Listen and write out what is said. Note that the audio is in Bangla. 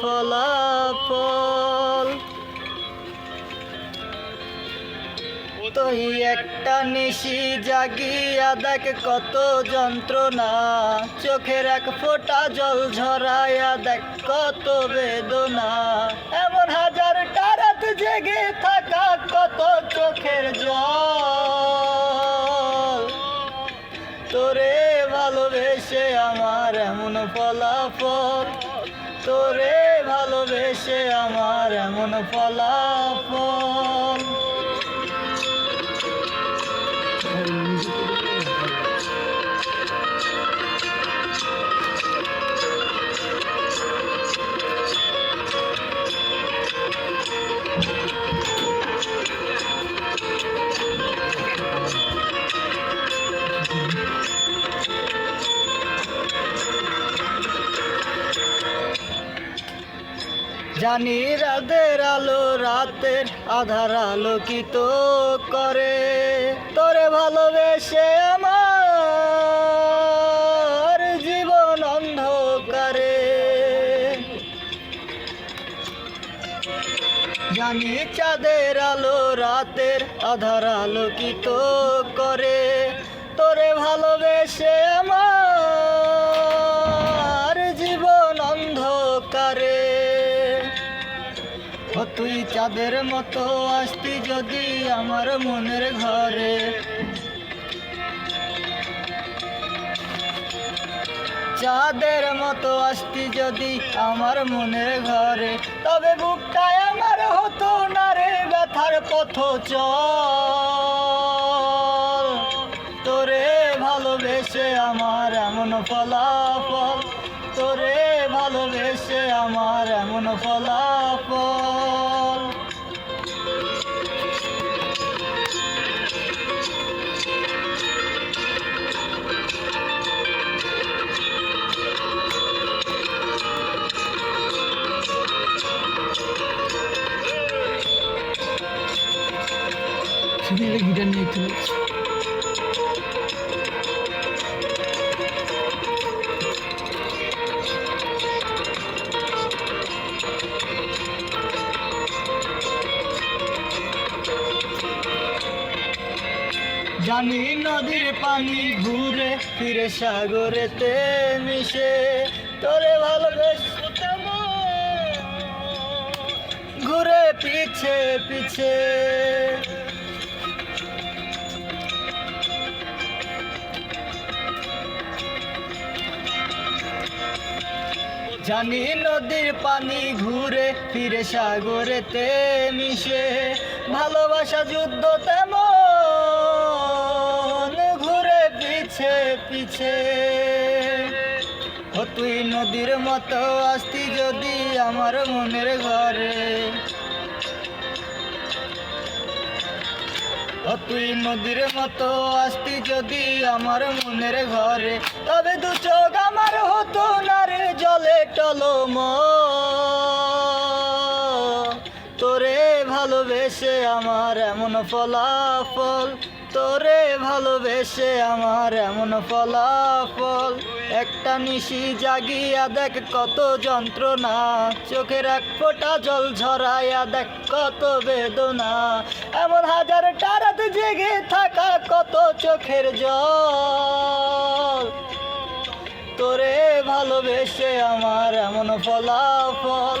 ফলাফল। তুই একটা নিশি জাগিয়া দেখ কত যন্ত্রণা। চোখের এক ফোঁটা জল ঝরাইয়া দেখ কত বেদনা। এমন হাজার রাত জেগে থাকা কত চোখের জল। তোরে ভালোবেসে আমার এমন ফলাফল। তোরে ভালোবেসে আমার এমন ফলাফল। জানি রাতের আলো, রাতের আধার আলোকিত করে। তোরে ভালোবেসে আমার জীবন অন্ধকারে। জানি চাঁদের আলো, রাতের আধার আলোকিত করে। তোরে ভালোবেসে আমার তুই চাঁদের মতো আসতি যদি আমার মনের ঘরে। চাঁদের মতো আসতি যদি আমার মনের ঘরে, তবে বুকটায় আমার হতো না রে ব্যথার পথ চল। ফলাফল। তোরে ভালোবেসে আমার এমন ফলাফল। একটা গিটার নিয়ে একটু জানি নদীর পানি ঘুরে ফিরে সাগরেতে মিশে। তোরে ভালোবেসে ঘুরে পিছে পিছে। জানি নদীর পানি ঘুরে ফিরে সাগরেতে মিশে। ভালোবাসা যুদ্ধ তেমন পিছে পিছে। ও তুই নদীর মতো আসতি যদি আমার মনের ঘরে। ও তুই নদীর মতো আসতি যদি আমার মনের ঘরে। তবে দু চোখ আমার হতো না রে, জলে টলম ফলাফল, তোরে ভালোবেসে আমার এমন ফলাফল। একটা নিশি জাগিয়া দেখ কত যন্ত্রণা, চোখের এক ফোঁটা জল ঝরাইয়া দেখ কত বেদনা। এমন হাজার টারাত জেগে থাকা কত চোখের জল। তোরে ভালোবেসে আমার এমন ফলাফল